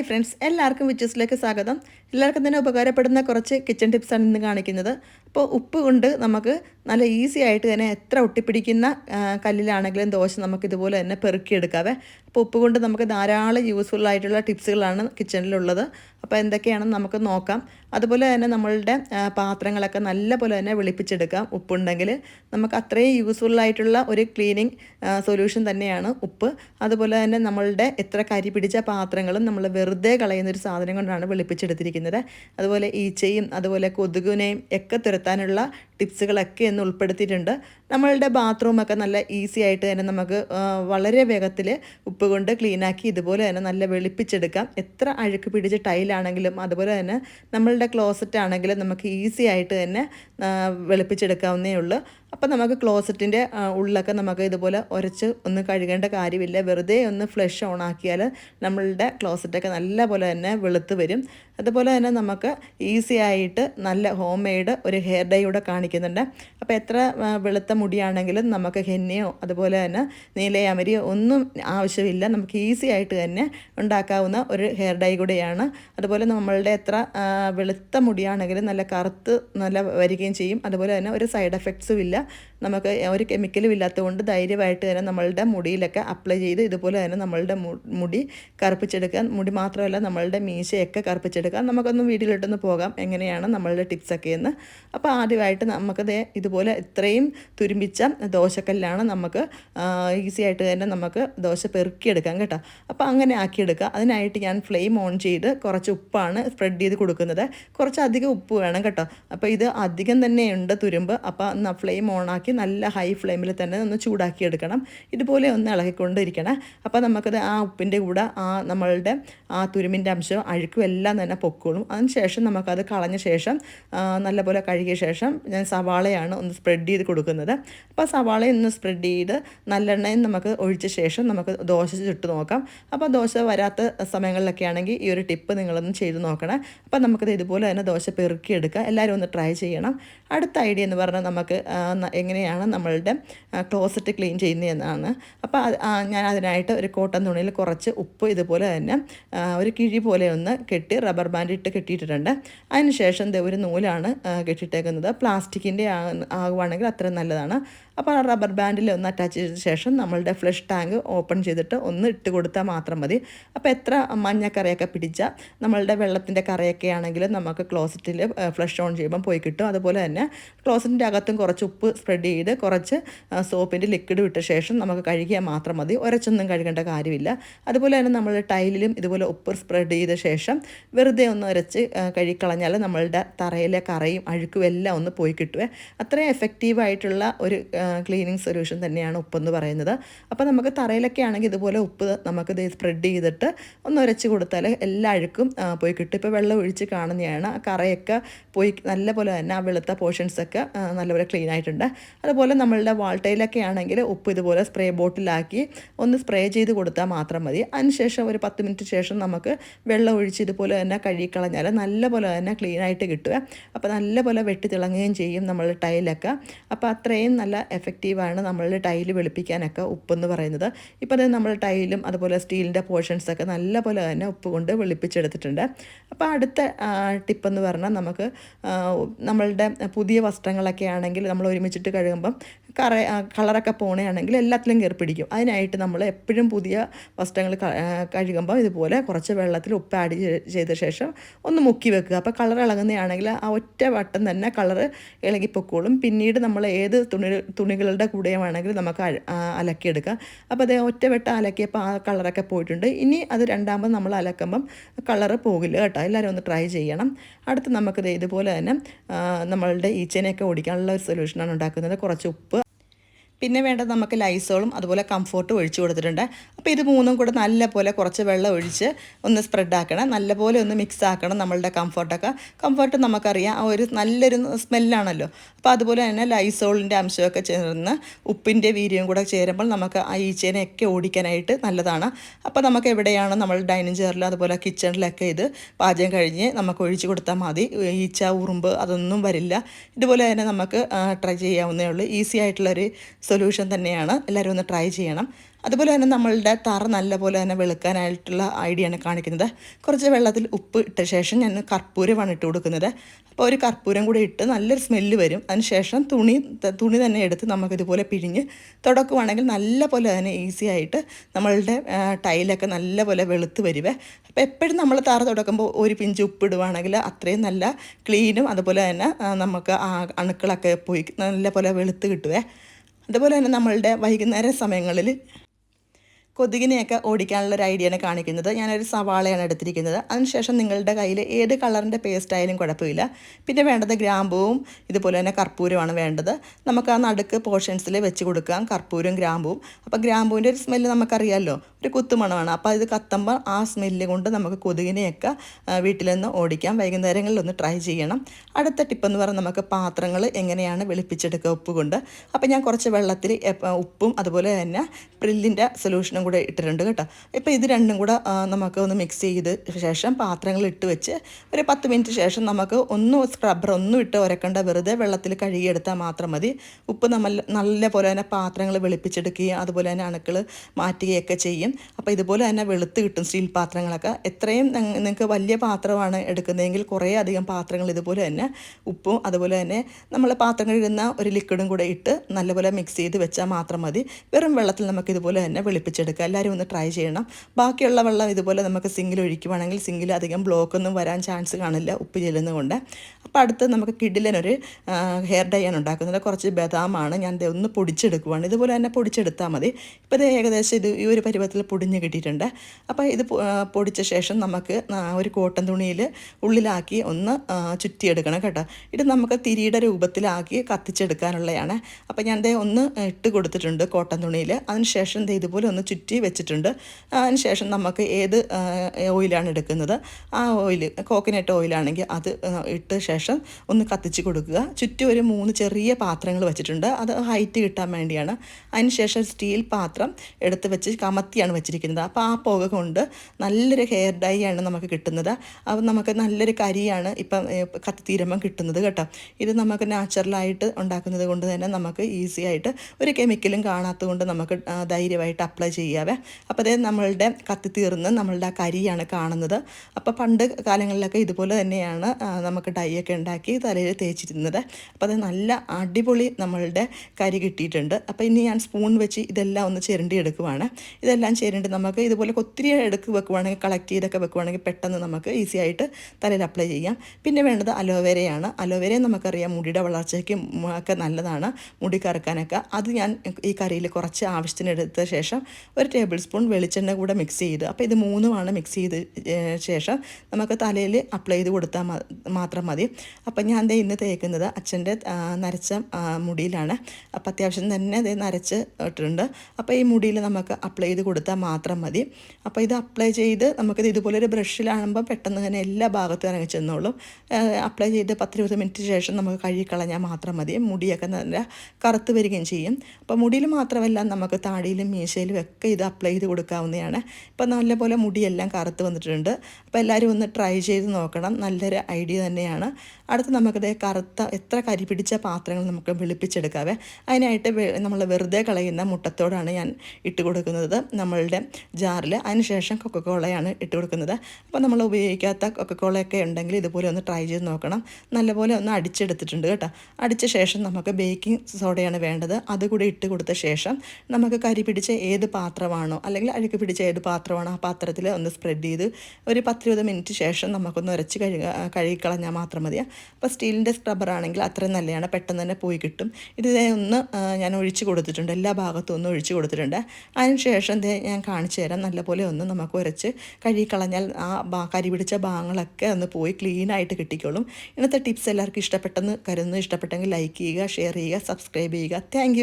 Hi friends എല്ലാവർക്കും വിച്ചസിലേക്ക് സ്വാഗതം. എല്ലാവർക്കും തന്നെ ഉപകാരപ്പെടുന്ന കുറച്ച് കിച്ചൺ ടിപ്സാണ് ഇന്ന് കാണിക്കുന്നത്. അപ്പോൾ ഉപ്പ് കൊണ്ട് നമുക്ക് നല്ല ഈസി ആയിട്ട് തന്നെ എത്ര ഒട്ടിപ്പിടിക്കുന്ന കല്ലിലാണെങ്കിലും ദോശ നമുക്ക് ഇതുപോലെ തന്നെ പെറുക്കിയെടുക്കാവേ. അപ്പോൾ ഉപ്പ് കൊണ്ട് നമുക്ക് ധാരാളം യൂസ്ഫുൾ ആയിട്ടുള്ള ടിപ്സുകളാണ് കിച്ചണിലുള്ളത് അപ്പോൾ എന്തൊക്കെയാണെന്ന് നമുക്ക് നോക്കാം. അതുപോലെ തന്നെ നമ്മളുടെ പാത്രങ്ങളൊക്കെ നല്ല പോലെ തന്നെ വെളുപ്പിച്ചെടുക്കാം ഉപ്പുണ്ടെങ്കിൽ. നമുക്ക് അത്രയും യൂസ്ഫുൾ ആയിട്ടുള്ള ഒരു ക്ലീനിങ് സൊല്യൂഷൻ തന്നെയാണ് ഉപ്പ്. അതുപോലെ തന്നെ നമ്മളുടെ എത്ര കരി പിടിച്ച പാത്രങ്ങളും നമ്മൾ വെറുതെ കളയുന്ന ഒരു സാധനം കൊണ്ടാണ് വെളുപ്പിച്ചെടുത്തിരിക്കുന്നത്. അതുപോലെ ഈച്ചയും അതുപോലെ കൊതുകിനെയും ഒക്കെ തുരത്താനുള്ള ടിപ്സുകളൊക്കെ ഇന്ന് ഉൾപ്പെടുത്തിയിട്ടുണ്ട്. നമ്മളുടെ ബാത്റൂമൊക്കെ നല്ല ഈസി ആയിട്ട് തന്നെ നമുക്ക് വളരെ വേഗത്തിൽ ഉപ്പ് കൊണ്ട് ക്ലീനാക്കി ഇതുപോലെ തന്നെ നല്ല വെളുപ്പിച്ചെടുക്കാം. എത്ര അഴുക്ക് പിടിച്ച ടൈലാണെങ്കിലും അതുപോലെ തന്നെ നമ്മളുടെ ക്ലോസറ്റ് ആണെങ്കിലും നമുക്ക് ഈസി ആയിട്ട് തന്നെ വെളുപ്പിച്ചെടുക്കാവുന്നേ ഉള്ളൂ. അപ്പം നമുക്ക് ക്ലോസറ്റിന്റെ ഉള്ളൊക്കെ നമുക്ക് ഇതുപോലെ ഉരച്ച് ഒന്ന് കഴുകേണ്ട കാര്യമില്ല. വെറുതെ ഒന്ന് ഫ്ലഷ് ഓൺ ആക്കിയാൽ നമ്മളുടെ ക്ലോസറ്റൊക്കെ നല്ല പോലെ തന്നെ വെളുത്ത് വരും. അതുപോലെ തന്നെ നമുക്ക് ഈസി ആയിട്ട് നല്ല ഹോം മെയ്ഡ് ഒരു ഹെയർ ഡൈ കൂടെ കാണിക്കുന്നുണ്ട്. അപ്പോൾ എത്ര വെളുത്ത മുടിയാണെങ്കിലും നമുക്ക് ഹെന്നയോ അതുപോലെ തന്നെ നീലയാമരിയോ ഒന്നും ആവശ്യമില്ല. നമുക്ക് ഈസി ആയിട്ട് തന്നെ ഉണ്ടാക്കാവുന്ന ഒരു ഹെയർ ഡൈ കൂടെയാണ്. അതുപോലെ നമ്മളുടെ എത്ര വെളുത്ത മുടിയാണെങ്കിലും നല്ല കറുത്ത് നല്ല വരികയും ചെയ്യും. അതുപോലെ തന്നെ ഒരു സൈഡ് എഫക്ട്സും ഇല്ല. നമുക്ക് ഒരു കെമിക്കലും ഇല്ലാത്തതുകൊണ്ട് ധൈര്യമായിട്ട് തന്നെ നമ്മളുടെ മുടിയിലൊക്കെ അപ്ലൈ ചെയ്ത് ഇതുപോലെ തന്നെ നമ്മളുടെ മുടി കറുപ്പിച്ചെടുക്കാൻ മുടി മാത്രമല്ല നമ്മളുടെ മീശയൊക്കെ കറുപ്പിച്ചെടുക്കാൻ നമുക്കൊന്ന് വീട്ടിലിട്ടൊന്ന് പോകാം. എങ്ങനെയാണ് നമ്മളുടെ ടിപ്സൊക്കെ എന്ന്. അപ്പോൾ ആദ്യമായിട്ട് നമുക്കത് ഇതുപോലെ ഇത്രയും തുരുമ്പിച്ച ദോശക്കല്ലാണ് നമുക്ക് ഈസി ആയിട്ട് തന്നെ നമുക്ക് ദോശ പെറുക്കിയെടുക്കാം കേട്ടോ. അപ്പോൾ അങ്ങനെ ആക്കിയെടുക്കുക. അതിനായിട്ട് ഞാൻ ഫ്ലെയിം ഓൺ ചെയ്ത് കുറച്ച് ഉപ്പാണ് സ്പ്രെഡ് ചെയ്ത് കൊടുക്കുന്നത്. കുറച്ച് അധികം ഉപ്പ് വേണം കേട്ടോ. അപ്പോൾ ഇത് അധികം തന്നെ ഉണ്ട് തുരുമ്പ്. അപ്പോൾ ഫ്ലെയിം ഓണാക്കി നല്ല ഹൈ ഫ്ലെയിമിൽ തന്നെ ഒന്ന് ചൂടാക്കി എടുക്കണം. ഇതുപോലെ ഒന്ന് ഇളകിക്കൊണ്ടിരിക്കണം. അപ്പോൾ നമുക്കത് ആ ഉപ്പിന്റെ കൂടെ ആ നമ്മളുടെ ആ തുരുമ്പിന്റെ അംശം അഴുക്കും എല്ലാം തന്നെ പൊക്കോളും. അതിന് ശേഷം നമുക്കത് കളഞ്ഞ ശേഷം നല്ലപോലെ കഴുകിയ ശേഷം ഞാൻ സവാളയാണ് ഒന്ന് സ്പ്രെഡ് ചെയ്ത് കൊടുക്കുന്നത്. അപ്പോൾ സവാള ഒന്ന് സ്പ്രെഡ് ചെയ്ത് നല്ലെണ്ണയും നമുക്ക് ഒഴിച്ച ശേഷം നമുക്ക് ദോശ ചുട്ട് നോക്കാം. അപ്പോൾ ദോശ വരാത്ത സമയങ്ങളിലൊക്കെ ആണെങ്കിൽ ഈ ഒരു ടിപ്പ് നിങ്ങളൊന്ന് ചെയ്ത് നോക്കണം. അപ്പോൾ നമുക്കത് ഇതുപോലെ തന്നെ ദോശ പെറുക്കിയെടുക്കുക. എല്ലാവരും ഒന്ന് ട്രൈ ചെയ്യണം. അടുത്ത ഐഡിയ എന്ന് പറഞ്ഞാൽ നമുക്ക് എങ്ങനെയാണ് നമ്മളുടെ ക്ലോസറ്റ് ക്ലീൻ ചെയ്യുന്നതെന്നാണ്. അപ്പോൾ ഞാൻ അതിനായിട്ട് ഒരു കോട്ടൺ തുണിയിൽ കുറച്ച് ഉപ്പ് ഇതുപോലെ തന്നെ ഒരു കിഴി പോലെ ഒന്ന് കെട്ടി റബ്ബർ ബാൻഡ് ഇട്ട് കെട്ടിയിട്ടുണ്ട് അതിനുശേഷം ഒരു നൂലാണ് കെട്ടിയിട്ടേക്കുന്നത്. പ്ലാസ്റ്റിക്കിന്റെ ആകുവാണെങ്കിൽ അത്രയും നല്ലതാണ്. അപ്പോൾ ആ റബ്ബർ ബാൻഡിൽ ഒന്ന് അറ്റാച്ച് ചെയ്ത ശേഷം നമ്മളുടെ ഫ്ലഷ് ടാങ്ക് ഓപ്പൺ ചെയ്തിട്ട് ഒന്ന് ഇട്ട് കൊടുത്താൽ മാത്രം മതി. അപ്പോൾ എത്ര മഞ്ഞക്കറയൊക്കെ പിടിച്ച നമ്മളുടെ വെള്ളത്തിന്റെ കറയൊക്കെ ആണെങ്കിൽ നമുക്ക് ക്ലോസറ്റിൽ ഫ്ലഷ് ഓൺ ചെയ്യുമ്പോൾ പോയി കിട്ടും. അതുപോലെ തന്നെ ക്ലോസറ്റിന്റെ അകത്തും കുറച്ച് ഉപ്പ് സ്പ്രെഡ് ചെയ്ത് കുറച്ച് സോപ്പിന്റെ ലിക്വിഡ് വിട്ട ശേഷം നമുക്ക് കഴുകിയാൽ മാത്രം മതി. ഒരച്ചൊന്നും കഴുകേണ്ട കാര്യമില്ല. അതുപോലെ തന്നെ നമ്മൾ ടൈലിലും ഇതുപോലെ ഉപ്പ് സ്പ്രെഡ് ചെയ്ത ശേഷം വെറുതെ ഒന്ന് ഒരച്ച് കഴുകിക്കളഞ്ഞാൽ നമ്മളുടെ തറയിലെ കറയും അഴുക്കും എല്ലാം ഒന്ന് പോയി കിട്ടുവേ. അത്രയും എഫക്റ്റീവായിട്ടുള്ള ഒരു ക്ലീനിങ് സൊല്യൂഷൻ തന്നെയാണ് ഉപ്പെന്ന് പറയുന്നത്. അപ്പോൾ നമുക്ക് തറയിലൊക്കെ ആണെങ്കിൽ ഇതുപോലെ ഉപ്പ് നമുക്ക് സ്പ്രെഡ് ചെയ്തിട്ട് ഒന്ന് ഉരച്ച് കൊടുത്താൽ എല്ലാ അഴുക്കും പോയി കിട്ടും. ഇപ്പോൾ വെള്ളം ഒഴിച്ച് കാണുന്നതാണ് ആ കറയൊക്കെ പോയി നല്ലപോലെ തന്നെ ആ വെളുത്ത പോർഷൻസൊക്കെ നല്ലപോലെ ക്ലീൻ ആയിട്ടുണ്ട്. അതുപോലെ നമ്മളുടെ വാൾട്ടയിലൊക്കെ ആണെങ്കിൽ ഉപ്പ് ഇതുപോലെ സ്പ്രേ ബോട്ടിലാക്കി ഒന്ന് സ്പ്രേ ചെയ്ത് കൊടുത്താൽ മാത്രം മതി. അതിനുശേഷം ഒരു പത്ത് മിനിറ്റ് ശേഷം നമുക്ക് വെള്ളം ഒഴിച്ച് ഇതുപോലെ തന്നെ കഴുകിക്കളഞ്ഞാൽ നല്ലപോലെ തന്നെ ക്ലീൻ ആയിട്ട് കിട്ടുക. അപ്പോൾ നല്ലപോലെ വെട്ടി തിളങ്ങുകയും ചെയ്യും നമ്മൾ ടൈലൊക്കെ. അപ്പോൾ അത്രയും നല്ല എഫക്റ്റീവാണ് നമ്മളുടെ ടൈൽ വെളുപ്പിക്കാനൊക്കെ ഉപ്പെന്ന് പറയുന്നത്. ഇപ്പോൾ തന്നെ നമ്മൾ ടൈലും അതുപോലെ സ്റ്റീലിന്റെ പോർഷൻസൊക്കെ നല്ല പോലെ തന്നെ ഉപ്പ് കൊണ്ട് വെളുപ്പിച്ചെടുത്തിട്ടുണ്ട്. അപ്പോൾ അടുത്ത ടിപ്പെന്ന് പറഞ്ഞാൽ നമുക്ക് നമ്മളുടെ പുതിയ വസ്ത്രങ്ങളൊക്കെ ആണെങ്കിൽ നമ്മൾ ഒരുമിച്ചിട്ട് കഴുകുമ്പം കറ കളറൊക്കെ പോണയാണെങ്കിൽ എല്ലാത്തിലും കയറി പിടിക്കും. അതിനായിട്ട് നമ്മൾ എപ്പോഴും പുതിയ വസ്ത്രങ്ങൾ കഴുകുമ്പോൾ ഇതുപോലെ കുറച്ച് വെള്ളത്തിൽ ഉപ്പ് ആഡ് ചെയ്ത ശേഷം ഒന്ന് മുക്കി വെക്കുക. അപ്പോൾ കളർ ഇളകുന്നതാണെങ്കിൽ ആ ഒറ്റ വട്ടം തന്നെ കളർ ഇളകിപ്പൊക്കോളും. പിന്നീട് നമ്മൾ ഏത് തുണി തുണികളുടെ കൂടെയുമാണെങ്കിൽ നമുക്ക് അലക്കിയെടുക്കാം. അപ്പോൾ അത് ഒറ്റ വട്ടം അലക്കിയപ്പോൾ ആ കളറൊക്കെ പോയിട്ടുണ്ട്. ഇനി അത് രണ്ടാമത് നമ്മൾ അലക്കുമ്പം കളർ പോകില്ല കേട്ടോ. എല്ലാവരും ഒന്ന് ട്രൈ ചെയ്യണം. അടുത്ത് നമുക്കിത് ഇതുപോലെ തന്നെ നമ്മളുടെ ഈച്ചനെയൊക്കെ ഓടിക്കാനുള്ള ഒരു സൊല്യൂഷനാണ് ഉണ്ടാക്കുന്നത്. കുറച്ച് ഉപ്പ് പിന്നെ വേണ്ടത് നമുക്ക് ലൈസോളും അതുപോലെ കംഫോർട്ടും ഒഴിച്ചു കൊടുത്തിട്ടുണ്ട്. അപ്പോൾ ഇത് മൂന്നും കൂടെ നല്ലപോലെ കുറച്ച് വെള്ളം ഒഴിച്ച് ഒന്ന് സ്പ്രെഡ് ആക്കണം. നല്ലപോലെ ഒന്ന് മിക്സ് ആക്കണം നമ്മളുടെ കംഫോർട്ടൊക്കെ കംഫോർട്ട് നമുക്കറിയാം ആ ഒരു നല്ലൊരു സ്മെല്ലാണല്ലോ അപ്പോൾ അതുപോലെ തന്നെ ലൈസോളിന്റെ അംശമൊക്കെ ചേർന്ന് ഉപ്പിന്റെ വീര്യം കൂടെ ചേരുമ്പോൾ നമുക്ക് ആ ഈച്ചേനെയൊക്കെ ഓടിക്കാനായിട്ട് നല്ലതാണ്. അപ്പോൾ നമുക്ക് എവിടെയാണ് നമ്മൾ ഡൈനിങ് ചെയറിൽ അതുപോലെ കിച്ചണിലൊക്കെ ഇത് പാചകം കഴിഞ്ഞ് നമുക്ക് ഒഴിച്ചു കൊടുത്താൽ മതി. ഈച്ച ഉറുമ്പ് അതൊന്നും വരില്ല. ഇതുപോലെ തന്നെ നമുക്ക് ട്രൈ ചെയ്യാവുന്നേ ഉള്ളൂ. ഈസി ആയിട്ടുള്ളൊരു സൊല്യൂഷൻ തന്നെയാണ്. എല്ലാവരും ഒന്ന് ട്രൈ ചെയ്യണം. അതുപോലെ തന്നെ നമ്മളുടെ തറ നല്ലപോലെ തന്നെ വെളുക്കാനായിട്ടുള്ള ഐഡിയ ആണ് കാണിക്കുന്നത്. കുറച്ച് വെള്ളത്തിൽ ഉപ്പ് ഇട്ട ശേഷം ഞാൻ കർപ്പൂരമാണ് ഇട്ട് കൊടുക്കുന്നത്. അപ്പോൾ ഒരു കർപ്പൂരം കൂടി ഇട്ട് നല്ലൊരു സ്മെല്ല് വരും. അതിനുശേഷം തുണി തുണി തന്നെ എടുത്ത് നമുക്കിതുപോലെ പിഴിഞ്ഞ് തുടക്കുവാണെങ്കിൽ നല്ല പോലെ തന്നെ ഈസി ആയിട്ട് നമ്മളുടെ ടൈലൊക്കെ നല്ല പോലെ വെളുത്ത് വരുവേ. അപ്പോൾ എപ്പോഴും നമ്മൾ തറ തുടക്കുമ്പോൾ ഒരു പിഞ്ച് ഉപ്പ് ഇടുവാണെങ്കിൽ അത്രയും നല്ല ക്ലീനും അതുപോലെ തന്നെ നമുക്ക് അണുക്കളൊക്കെ പോയി നല്ല പോലെ വെളുത്ത് കിട്ടുവേ. അതുപോലെ തന്നെ നമ്മളുടെ വൈകുന്നേര സമയങ്ങളിൽ കൊതുകിനെയൊക്കെ ഓടിക്കാനുള്ള ഒരു ഐഡിയയാണ് കാണിക്കുന്നത്. ഞാനൊരു സവാളയാണ് എടുത്തിരിക്കുന്നത്. അതിനുശേഷം നിങ്ങളുടെ കയ്യിൽ ഏത് കളറിന്റെ പേസ്റ്റ് ആയാലും കുഴപ്പമില്ല. പിന്നെ വേണ്ടത് ഗ്രാമ്പൂവും ഇതുപോലെ തന്നെ കർപ്പൂരമാണ് വേണ്ടത്. നമുക്ക് ആ നടുക്ക് പോർഷൻസിൽ വെച്ച് കൊടുക്കാം കർപ്പൂരം ഗ്രാമ്പൂവും. അപ്പോൾ ഗ്രാമ്പൂവിന്റെ ഒരു സ്മെല്ല് നമുക്കറിയാമല്ലോ ഒരു കുത്തുമണമാണ് അപ്പോൾ ഇത് കത്തുമ്പോൾ ആ സ്മെല്ല് കൊണ്ട് നമുക്ക് കൊതുകിനെയൊക്കെ വീട്ടിൽ നിന്ന് ഓടിക്കാം. വൈകുന്നേരങ്ങളിൽ ഒന്ന് ട്രൈ ചെയ്യണം. അടുത്ത ടിപ്പെന്ന് പറഞ്ഞാൽ നമുക്ക് പാത്രങ്ങൾ എങ്ങനെയാണ് വെളുപ്പിച്ചെടുക്കുക ഉപ്പ് കൊണ്ട് അപ്പോൾ ഞാൻ കുറച്ച് വെള്ളത്തിൽ ഉപ്പും അതുപോലെ തന്നെ പ്രില്ലിന്റെ സൊല്യൂഷനും കൂടെ ഇട്ടിട്ടുണ്ട് കേട്ടോ. ഇപ്പോൾ ഇത് രണ്ടും കൂടെ നമുക്ക് ഒന്ന് മിക്സ് ചെയ്ത് ശേഷം പാത്രങ്ങൾ ഇട്ട് വെച്ച് ഒരു പത്ത് മിനിറ്റ് ശേഷം നമുക്ക് ഒന്നും സ്ക്രബ്ബർ ഒന്നും ഇട്ട് ഉരക്കേണ്ട വെറുതെ വെള്ളത്തിൽ കഴുകിയെടുത്താൽ മാത്രം മതി. ഉപ്പ് നമ്മൾ നല്ല പോലെ തന്നെ പാത്രങ്ങൾ വെളുപ്പിച്ചെടുക്കുകയും അതുപോലെ തന്നെ അണുക്കൾ മാറ്റുകയൊക്കെ ചെയ്യും. അപ്പോൾ ഇതുപോലെ തന്നെ വെളുത്ത് കിട്ടും സ്റ്റീൽ പാത്രങ്ങളൊക്കെ. എത്രയും നിങ്ങൾക്ക് വലിയ പാത്രമാണ് എടുക്കുന്നതെങ്കിൽ കുറേ അധികം പാത്രങ്ങൾ ഇതുപോലെ തന്നെ ഉപ്പും അതുപോലെ തന്നെ നമ്മൾ പാത്രങ്ങൾ ഇടുന്ന ഒരു ലിക്വിഡും കൂടെ ഇട്ട് നല്ലപോലെ മിക്സ് ചെയ്ത് വെച്ചാൽ മാത്രം മതി. വെറും വെള്ളത്തിൽ നമുക്ക് ഇതുപോലെ തന്നെ വെളുപ്പിച്ചെടുക്കാം. എല്ലാവരും ഒന്ന് ട്രൈ ചെയ്യണം. ബാക്കിയുള്ള വെള്ളം ഇതുപോലെ നമുക്ക് സിങ്കിൽ ഒഴിക്കുവാണെങ്കിൽ സിങ്കിൽ അധികം ബ്ലോക്ക് ഒന്നും വരാൻ ചാൻസ് കാണില്ല ഉപ്പ് ചെല്ലുന്നതുകൊണ്ട് അപ്പോൾ അടുത്ത് നമുക്ക് കിഡിലനൊരു ഹെയർ ഡൈ ആണ് ഉണ്ടാക്കുന്നത്. കുറച്ച് ബദാമാണ് ഞാൻ ദേ ഒന്ന് പൊടിച്ചെടുക്കുവാണ്. ഇതുപോലെ തന്നെ പൊടിച്ചെടുത്താൽ മതി. ഇപ്പോൾ ഇത് ഏകദേശം ഇത് ഈ ഒരു പരുവത്തിൽ പൊടിഞ്ഞ് കിട്ടിയിട്ടുണ്ട്. അപ്പോൾ ഇത് പൊടിച്ച ശേഷം നമുക്ക് ഒരു കോട്ടൺ തുണിയിൽ ഉള്ളിലാക്കി ഒന്ന് ചുറ്റിയെടുക്കണം കേട്ടോ. ഇത് നമുക്ക് തിരിയുടെ രൂപത്തിലാക്കി കത്തിച്ചെടുക്കാനുള്ളതാണ് അപ്പോൾ ഞാൻ ദേ ഒന്ന് ഇട്ട് കൊടുത്തിട്ടുണ്ട് കോട്ടൺ തുണിയിൽ അതിനുശേഷം ദേ ഇതുപോലെ ഒന്ന് ചുറ്റി വെച്ചിട്ടുണ്ട്. അതിനുശേഷം നമുക്ക് ഏത് ഓയിലാണ് എടുക്കുന്നത്? ആ ഓയിൽ കോക്കനട്ട് ഓയിലാണെങ്കിൽ അത് ഇട്ട ശേഷം ഒന്ന് കത്തിച്ച് കൊടുക്കുക. ചുറ്റും ഒരു മൂന്ന് ചെറിയ പാത്രങ്ങൾ വെച്ചിട്ടുണ്ട്. അത് ഹൈറ്റ് കിട്ടാൻ വേണ്ടിയാണ്. അതിനുശേഷം സ്റ്റീൽ പാത്രം എടുത്ത് വെച്ച് കമത്തിയാണ് വെച്ചിരിക്കുന്നത്. അപ്പോൾ ആ പുക കൊണ്ട് നല്ലൊരു ഹെയർ ഡൈ ആണ് നമുക്ക് കിട്ടുന്നത്. അപ്പം നമുക്ക് നല്ലൊരു കരിയാണ് ഇപ്പം കത്തിത്തീരുമ്പം കിട്ടുന്നത് കേട്ടോ. ഇത് നമുക്ക് നാച്ചുറലായിട്ട് ഉണ്ടാക്കുന്നത് കൊണ്ട് തന്നെ നമുക്ക് ഈസി ആയിട്ട് ഒരു കെമിക്കലും കാണാത്തത് കൊണ്ട് നമുക്ക് ധൈര്യമായിട്ട് അപ്ലൈ ചെയ്യാവേ. അപ്പോൾ അതേ നമ്മളുടെ കത്തിത്തീർന്ന് നമ്മളുടെ ആ കരിയാണ് കാണുന്നത്. അപ്പോൾ പണ്ട് കാലങ്ങളിലൊക്കെ ഇതുപോലെ തന്നെയാണ് നമുക്ക് ഡൈ ഒക്കെ ഉണ്ടാക്കി തലയിൽ തേച്ചിരുന്നത്. അപ്പോൾ അത് നല്ല അടിപൊളി നമ്മളുടെ കരി കിട്ടിയിട്ടുണ്ട്. അപ്പോൾ ഇനി ഞാൻ സ്പൂൺ വെച്ച് ഇതെല്ലാം ഒന്ന് ചിരണ്ടി എടുക്കുവാണ്. ഇതെല്ലാം ചിരണ്ടി നമുക്ക് ഇതുപോലെ ഒത്തിരി എടുക്ക് വെക്കുവാണെങ്കിൽ കളക്ട് ചെയ്തൊക്കെ വെക്കുവാണെങ്കിൽ പെട്ടെന്ന് നമുക്ക് ഈസി ആയിട്ട് തലയിൽ അപ്ലൈ ചെയ്യാം. പിന്നെ വേണ്ടത് അലോവേരയാണ്. അലോവേര നമുക്കറിയാം മുടിയുടെ വളർച്ചയ്ക്കും ഒക്കെ നല്ലതാണ്. മുടി കറക്കാനൊക്കെ. അത് ഞാൻ ഈ കറിയിൽ കുറച്ച് ആവശ്യത്തിന് എടുത്ത ശേഷം ഒരു ടേബിൾ സ്പൂൺ വെളിച്ചെണ്ണ കൂടെ മിക്സ് ചെയ്ത് അപ്പോൾ ഇത് മൂന്നുമാണ് മിക്സ് ചെയ്ത് ശേഷം നമുക്ക് തലയിൽ അപ്ലൈ ചെയ്ത് കൊടുത്താൽ മാത്രം മതി. അപ്പം ഞാൻ ദേ ഇന്ന് തേക്കുന്നത് അച്ഛന്റെ നരച്ച മുടിയിലാണ്. അപ്പോൾ അത്യാവശ്യം തന്നെ ദേ നരച്ച് ഇട്ടിട്ടുണ്ട്. അപ്പോൾ ഈ മുടിയിൽ നമുക്ക് അപ്ലൈ ചെയ്ത് കൊടുത്താൽ മാത്രം മതി. അപ്പോൾ ഇത് അപ്ലൈ ചെയ്ത് നമുക്കിത് ഇതുപോലെ ഒരു ബ്രഷിലാകുമ്പോൾ പെട്ടെന്ന് തന്നെ എല്ലാ ഭാഗത്തും ഇറങ്ങി ചെന്നോളും. അപ്ലൈ ചെയ്ത് പത്തിരുപത് മിനിറ്റ് ശേഷം നമുക്ക് കഴുകിക്കളഞ്ഞാൽ മാത്രം മതി. മുടിയൊക്കെ നല്ല കറുത്ത് വരികയും ചെയ്യും. അപ്പോൾ മുടിയിൽ മാത്രമല്ല നമുക്ക് താടിയിലും മീശയിലും ഒക്കെ ഇത് അപ്ലൈ ചെയ്ത് കൊടുക്കാവുന്നതാണ്. ഇപ്പം നല്ലപോലെ മുടിയെല്ലാം കറുത്ത് വന്നിട്ടുണ്ട്. അപ്പോൾ എല്ലാവരും ഒന്ന് ട്രൈ ചെയ്ത് നോക്കണം. നല്ലൊരു ഐഡിയ തന്നെയാണ്. അടുത്ത് നമുക്കത് കറുത്ത എത്ര കരി പിടിച്ച പാത്രങ്ങൾ നമുക്ക് വെളുപ്പിച്ചെടുക്കാവേ. അതിനായിട്ട് നമ്മൾ വെറുതെ കളയുന്ന മുട്ടത്തോടാണ് ഞാൻ ഇട്ട് കൊടുക്കുന്നത്. നമ്മളുടെ ജാറിൽ അതിനുശേഷം കൊക്കക്കോളയാണ് ഇട്ട് കൊടുക്കുന്നത്. അപ്പോൾ നമ്മൾ ഉപയോഗിക്കാത്ത കൊക്കക്കോളയൊക്കെ ഉണ്ടെങ്കിൽ ഇതുപോലെ ഒന്ന് ട്രൈ ചെയ്ത് നോക്കണം. നല്ലപോലെ ഒന്ന് അടിച്ചെടുത്തിട്ടുണ്ട് കേട്ടോ. അടിച്ച ശേഷം നമുക്ക് ബേക്കിംഗ് സോഡയാണ് വേണ്ടത്. അതുകൂടി ഇട്ട് കൊടുത്ത ശേഷം നമുക്ക് കരി പിടിച്ച ഏത് പാത്രമാണോ? അല്ലെങ്കിൽ അഴുക്ക് പിടിച്ച ഏത് പാത്രമാണോ ആ പാത്രത്തിൽ ഒന്ന് സ്പ്രെഡ് ചെയ്ത് ഒരു പത്തിരുപത് മിനിറ്റ് ശേഷം നമുക്കൊന്ന് ഉരച്ച് കഴുക കഴുകിക്കളഞ്ഞാൽ മാത്രം മതി. അപ്പോൾ സ്റ്റീലിന്റെ സ്ക്രബ്ബർ ആണെങ്കിൽ അത്രയും നല്ലതാണ്. പെട്ടെന്ന് തന്നെ പോയി കിട്ടും. ഇത് ഒന്ന് ഞാൻ ഒഴിച്ച് കൊടുത്തിട്ടുണ്ട്. എല്ലാ ഭാഗത്തും ഒന്ന് ഒഴിച്ച് കൊടുത്തിട്ടുണ്ട്. അതിന് ശേഷം ദേ ഞാൻ കാണിച്ചു തരാം. നല്ലപോലെ ഒന്ന് നമുക്ക് ഉരച്ച് കഴുകിക്കളഞ്ഞാൽ ആ കരി പിടിച്ച ഭാഗങ്ങളൊക്കെ ഒന്ന് പോയി ക്ലീനായിട്ട് കിട്ടിക്കോളും. ഇന്നത്തെ ടിപ്സ് എല്ലാവർക്കും ഇഷ്ടപ്പെട്ടെന്ന് കരുതുന്നു. ഇഷ്ടപ്പെട്ടെങ്കിൽ ലൈക്ക് ചെയ്യുക ഷെയർ ചെയ്യുക സബ്സ്ക്രൈബ് ചെയ്യുക. താങ്ക്